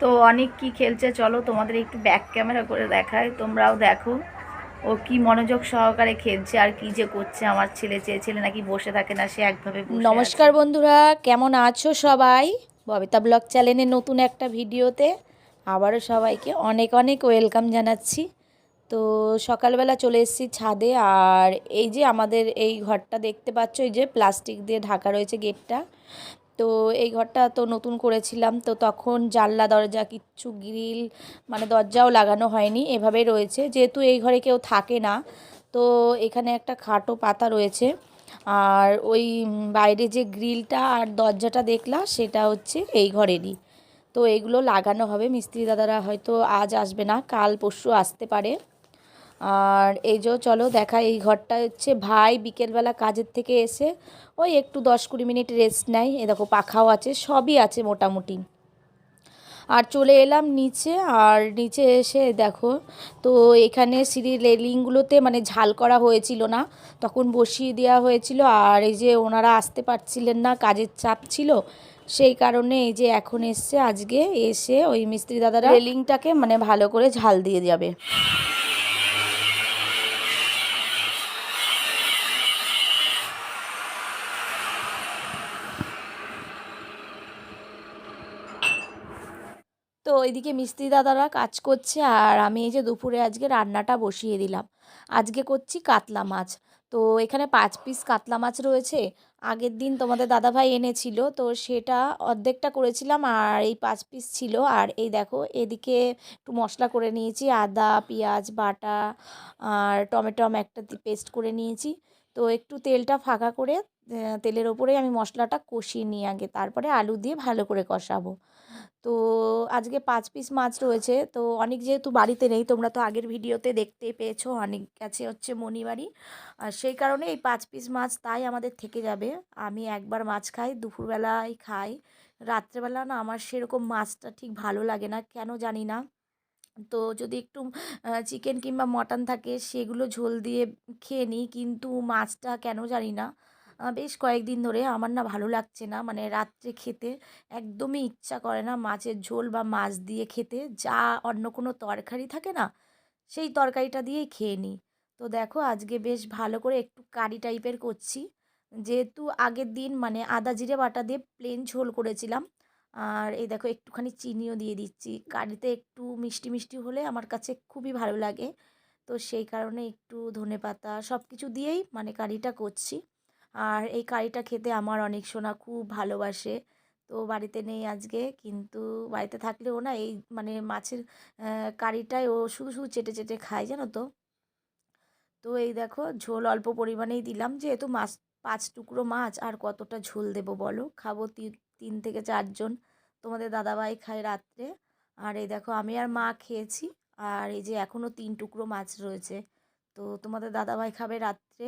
তো অনেক কি খেলছে? চলো তোমাদের একটু ব্যাক ক্যামেরা করে দেখায় তোমরাও দেখো। ও কি মনোযোগ সহকারে খেলছে আর কি যে করছে আমার ছেলে চেয়েছিলে নাকি বসে থাকে না, সে একভাবে নমস্কার বন্ধুরা, কেমন আছো সবাই? ববিতা ব্লগ চ্যানেলে নতুন একটা ভিডিওতে আবারও সবাইকে অনেক অনেক ওয়েলকাম জানাচ্ছি। তো সকালবেলা চলে এসেছি ছাদে আর এই যে আমাদের এই ঘরটা দেখতে পাচ্ছ, এই যে প্লাস্টিক দিয়ে ঢাকা রয়েছে গেটটা। তো এই ঘরটা তো নতুন করেছিলাম, তো তখন জানলা, দরজা কিচ্ছু গ্রিল মানে দরজাও লাগানো হয়নি এভাবে রয়েছে। যেহেতু এই ঘরে কেউ থাকে না, তো এখানে একটা খাটো পাতা রয়েছে। আর ওই বাইরে যে গ্রিলটা আর দরজাটা দেখলা, সেটা হচ্ছে এই ঘরেরই। তো এগুলো লাগানো হবে। মিস্ত্রি দাদারা হয়তো আজ আসবে না, কাল পরশু আসতে পারে। আর এই যে চলো দেখা, এই ঘরটা হচ্ছে ভাই বিকেলবেলা কাজের থেকে এসে ওই একটু দশ কুড়ি মিনিট রেস্ট নেয়। এ দেখো পাখাও আছে, সবই আছে মোটামুটি। আর চলে এলাম নিচে, আর নিচে এসে দেখো, তো এখানে সিঁড়ির রেলিংগুলোতে মানে ঝাল করা হয়েছিল না, তখন বসিয়ে দেওয়া হয়েছিল। আর এই যে ওনারা আসতে পারছিলেন না, কাজের চাপ ছিল, সেই কারণে এই যে এখন এসছে, আজকে এসে ওই মিস্ত্রি দাদারা রেলিংটাকে মানে ভালো করে ঝাল দিয়ে যাবে। তো ওইদিকে মিস্ত্রি দাদারা কাজ করছে আর আমি এই যে দুপুরে আজকে রান্নাটা বসিয়ে দিলাম। আজকে করছি কাতলা মাছ। তো এখানে পাঁচ পিস কাতলা মাছ রয়েছে। আগের দিন তোমাদের দাদাভাই এনেছিল, তো সেটা অর্ধেকটা করেছিলাম আর এই পাঁচ পিস ছিল। আর এই দেখো, এদিকে একটু মশলা করে নিয়েছি, আদা, পেঁয়াজ, বাটা আর টমেটম একটা পেস্ট করে নিয়েছি। তো একটু তেলটা ফাঁকা করে তেলের ওপরে আমি মশলাটা কষিয়ে নিই আগে, তারপরে আলু দিয়ে ভালো করে কষাবো। তো আজকে পাঁচ পিস মাছ রয়েছে, তো অনেক যেহেতু বাড়িতে নেই, তোমরা তো আগের ভিডিওতে দেখতে পেয়েছ, অনেক কাছে হচ্ছে মণিবাড়ি। আর সেই কারণে এই পাঁচ পিস মাছ তাই আমাদের থেকে যাবে। আমি একবার মাছ খাই দুপুরবেলায় খাই, রাত্রেবেলা না আমার সেরকম মাছটা ঠিক ভালো লাগে না, কেন জানি না। তো যদি একটু চিকেন কিংবা মটন থাকে, সেগুলো ঝোল দিয়ে খেয়ে নিই, কিন্তু মাছটা কেন জানি না। বেশ কয়েকদিন ধরে আমার না ভালো লাগছে না। মানে রাত্রে খেতে একদমই ইচ্ছা করে না মাছের ঝোল বা মাছ দিয়ে খেতে। যা অন্য কোনো তরকারি থাকে না, সেই তরকারিটা দিয়েই খেয়ে নিই। তো দেখো আজকে বেশ ভালো করে একটু কারি টাইপের করছি। যেহেতু আগের দিন মানে আদা জিরে বাটা দিয়ে প্লেন ঝোল করেছিলাম। আর এই দেখো একটুখানি চিনিও দিয়ে দিচ্ছি। কারিতে একটু মিষ্টি মিষ্টি হলে আমার কাছে খুবই ভালো লাগে। তো সেই কারণে একটু ধনেপাতা সব কিছু দিয়েই মানে কারিটা করছি। আর এই কারিটা খেতে আমার অনেক সোনা খুব ভালোবাসে। তো বাড়িতে নেই আজকে কিন্তু বাড়িতে থাকলেও না এই মানে মাছের আহ, কারিটায় ও শুধু শুধু চেটে চেটে খায় জানো তো? তো এই দেখো ঝোল অল্প পরিমাণেই দিলাম যেহেতু মাছ পাঁচ টুকরো মাছ আর কতটা ঝোল দেবো বলো? খাব তিন তিন থেকে চারজন তোমাদের দাদাভাই খায় রাত্রে। আর এই দেখো আমি আর মা খেয়েছি আর এই যে এখনও তিন টুকরো মাছ রয়েছে। তো তোমাদের দাদাভাই খাবে রাত্রে।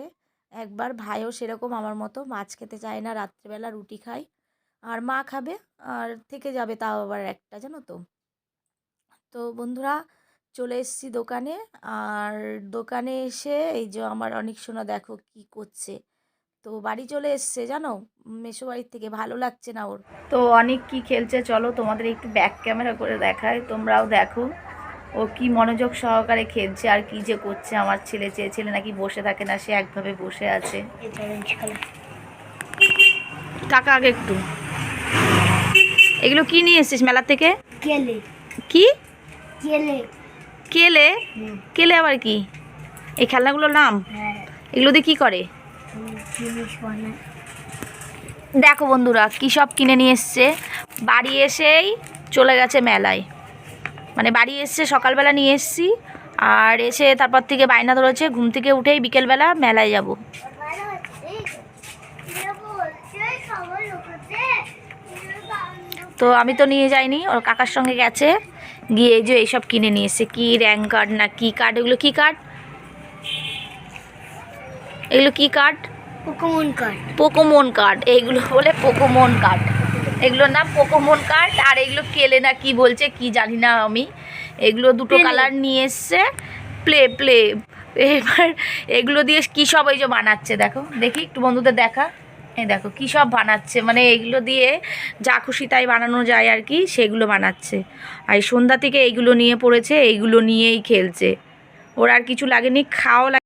একবার ভাইও সেরকম আমার মতো মাছ খেতে চায় না, রাত্রেবেলা রুটি খায়। আর মা খাবে, আর থেকে যাবে তাও আবার একটা, জানো তো? তো বন্ধুরা, চলে এসেছি দোকানে। আর দোকানে এসে এই যে আমার অনেক সোনা দেখো কি করছে। তো বাড়ি চলে এসছে, জানো? মেসো বাড়ির থেকে, ভালো লাগছে না ওর। তো অনেক কি খেলছে, চলো তোমাদের একটু ব্যাক ক্যামেরা করে দেখায় তোমরাও দেখো। ও কি মনোযোগ সহকারে খেলছে আর কি যে করছে? আমার ছেলে চেয়েছিলে নাকি বসে থাকে না সে একভাবে বসে আছে। টাকা আগে একটু। এগুলো কি নিয়ে এসছিস মেলা থেকে? কেলে। কি? কেলে। কেলে? কেলে আবার কি? এই খেলনাগুলোর নাম? হ্যাঁ। এগুলো দিয়ে কি করে? দেখো বন্ধুরা কী সব কিনে নিয়ে এসছে। বাড়ি এসেই চলে গেছে মেলায়। মানে বাড়ি এসছে সকালবেলা নিয়ে এসছি। আর এসে তারপর থেকে বায়না ধরেছে ঘুম থেকে উঠেই বিকেলবেলা মেলায় যাব। তো আমি তো নিয়ে যাইনি ওর কাকার সঙ্গে গেছে। গিয়ে এই যে এইসব কিনে নিয়ে এসছে কী র্যাঙ্ক কার্ড না কী কার্ড এগুলো কী কার্ড? এগুলো কী card? Pokemon card Pokemon card এইগুলো বলে পোকোমন কার্ড এগুলোর নাম পোকোমন কার্ড আর এগুলো কেলে না কি বলছে কি জানি না আমি। এগুলো দুটো কালার নিয়ে এসছে। প্লে প্লে এবার এগুলো দিয়ে কী সব ওই যে বানাচ্ছে দেখো। দেখি একটু বন্ধুদের দেখা। এই দেখো কী সব বানাচ্ছে। মানে এইগুলো দিয়ে যা খুশি তাই বানানো যায় আর কি সেগুলো বানাচ্ছে। আর সন্ধ্যা থেকে এইগুলো নিয়ে পড়েছে এইগুলো নিয়েই খেলছে। ওর আর কিছু লাগেনি খাওয়া লাগে